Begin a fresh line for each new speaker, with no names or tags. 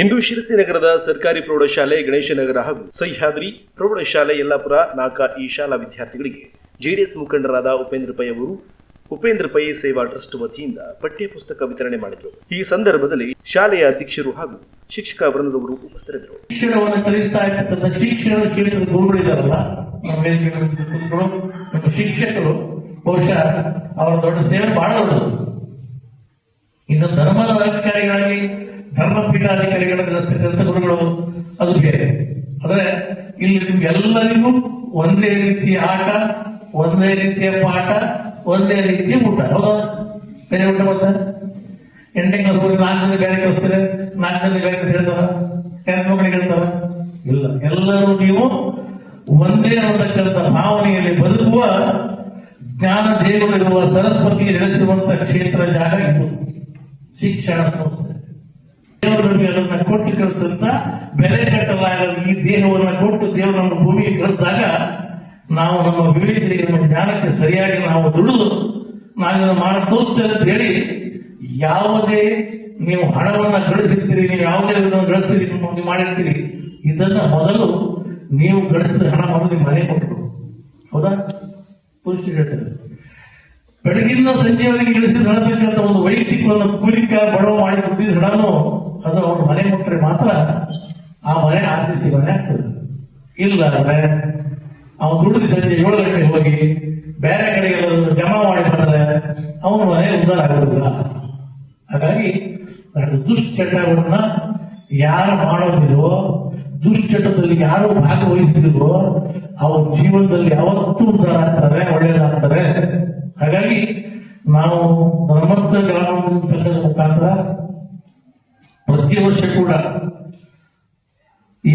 ಇಂದು ಶಿರಸಿ ನಗರದ ಸರ್ಕಾರಿ ಪ್ರೌಢಶಾಲೆ, ಗಣೇಶನಗರ ಹಾಗೂ ಸಹ್ಯಾದ್ರಿ ಪ್ರೌಢಶಾಲೆ ಯಲ್ಲಾಪುರ ನಾಕ ಈ ಶಾಲಾ ವಿದ್ಯಾರ್ಥಿಗಳಿಗೆ ಜೆಡಿಎಸ್ ಮುಖಂಡರಾದ ಉಪೇಂದ್ರ ಪೈ ಅವರು, ಉಪೇಂದ್ರ ಪೈ ಸೇವಾ ಟ್ರಸ್ಟ್ ವತಿಯಿಂದ ಪಠ್ಯ ಪುಸ್ತಕ ವಿತರಣೆ ಮಾಡಿದರು. ಈ ಸಂದರ್ಭದಲ್ಲಿ ಶಾಲೆಯ ಅಧ್ಯಕ್ಷರು ಹಾಗೂ ಶಿಕ್ಷಕ ವೃಂದದವರು ಉಪಸ್ಥಿತರಿದ್ದರು.
ಶಿಕ್ಷಣವನ್ನು ಕಲಿಸ್ತಾ ಇರ್ತಕ್ಕಂಥ ಶಿಕ್ಷಣ ಕ್ಷೇತ್ರದ ಗುರುಗಳಿದಾರಲ್ಲ ಶಿಕ್ಷಕರು ಬಹುಶಃ ಅವರ ದೊಡ್ಡ ಸೇವೆ ಬಹಳ ದೊಡ್ಡದು. ಇನ್ನು ಧರ್ಮದ ಅಧಿಕಾರಿಗಳಾಗಿ ನಿಮ್ಗೆಲ್ಲರಿಗೂ ಒಂದೇ ರೀತಿಯ ಆಟ, ಒಂದೇ ರೀತಿಯ ಪಾಠ, ಒಂದೇ ರೀತಿಯ ಊಟ. ಹೌದಾ? ಬೇರೆ ಊಟ ಮತ್ತೆ ಎಂಟನೇ ಕ್ಲಾಸ್ ಹೋಗಿ ನಾಲ್ಕು ಜನ ಬೇರೆ ಕಳಿಸ್ತಾರೆ ನಾಲ್ಕು ಜನ ಬೇರೆ ಹೇಳ್ತಾರ. ಎರಡು ಮಕ್ಕಳಿಗೆ ಹೇಳ್ತಾರ ಇಲ್ಲ. ಎಲ್ಲರೂ ನೀವು ಒಂದೇ ಅನ್ನತಕ್ಕಂಥ ಭಾವನೆಯಲ್ಲಿ ಬದುಕುವ, ಜ್ಞಾನ ದೇವರಿರುವ ಸರಸ್ವತಿ ನೆಲೆಸುವಂತ ಕ್ಷೇತ್ರ ಜಾಗ ಇದು. ಶಿಕ್ಷಣ ಸಂಸ್ಥೆ. ದೇವರು ಮೇಲೆ ಕೊಟ್ಟು ಕಳಿಸಂತ ಬೆಲೆ ಕಟ್ಟಲಾಗದ ಈ ದೇಹವನ್ನು ಕೊಟ್ಟು ದೇವರನ್ನು ಭೂಮಿಗೆ ಕಳಿಸಿದಾಗ ನಾವು ನಮ್ಮ ವಿವೇಚನೆಗೆ ನಮ್ಮ ಜ್ಞಾನಕ್ಕೆ ಸರಿಯಾಗಿ ನಾವು ದುಡಿದು ನಾನು ಮಾಡ ತೋರಿಸ್ತೇನೆ ಅಂತ ಹೇಳಿ ಯಾವುದೇ ನೀವು ಹಣವನ್ನ ಗಳಿಸಿರ್ತೀರಿ, ನೀವು ಯಾವುದೇ ಗಳಿಸ್ತೀರಿ ನೀವು ಮಾಡಿರ್ತೀರಿ, ಇದನ್ನ ಮೊದಲು ನೀವು ಗಳಿಸಿದ ಹಣ ಮೊದಲು ನಿಮ್ಮ ಮನೆ ಕೊಟ್ಟರು ಹೌದಾ? ಪುರುಷರು ಹೇಳ್ತಾರೆ ಬೆಳಗಿನ ಸಂಜೆವರೆಗೆ ಗಳಿಸಿದ ಹಣತಕ್ಕಂಥ ಒಂದು ವೈಯಕ್ತಿಕ ಒಂದು ಕೂಲಿಕ, ಬಡವ ಮಾಡಿ ಕೊಟ್ಟಿದ್ದ ಹಣನು ಅದು ಅವ್ರ ಮನೆ ಕೊಟ್ಟರೆ ಮಾತ್ರ ಆ ಮನೆ ಆರ್ಸಿಸಿ ಮನೆ ಆಗ್ತದೆ. ಇಲ್ಲ ಅಂದ್ರೆ ಅವನು ದುಡ್ಡು ಸಂಜೆ ಏಳು ಗಂಟೆ ಹೋಗಿ ಬೇರೆ ಕಡೆಗೆಲ್ಲ ಜಮಾ ಮಾಡಿ ಬಂದ್ರೆ ಅವನ ಮನೆ ಉದ್ದಾರ ಆಗೋದಿಲ್ಲ. ಹಾಗಾಗಿ ದುಶ್ಚಟಗಳನ್ನ ಯಾರು ಮಾಡೋದಿಲ್ವೋ, ದುಶ್ಚಟದಲ್ಲಿ ಯಾರು ಭಾಗವಹಿಸಿಲ್ವೋ, ಅವ್ರ ಜೀವನದಲ್ಲಿ ಯಾವತ್ತೂ ಉದ್ದಾರ ಆಗ್ತಾರೆ ಒಳ್ಳೆಯದಾಗ್ತಾರೆ ಹಾಗಾಗಿ ನಾವು ಧರ್ಮಸ್ಥ ಗ್ರಾಮ ಸಂಘದ ಮುಖಾಂತರ ಪ್ರತಿ ವರ್ಷ ಕೂಡ ಈ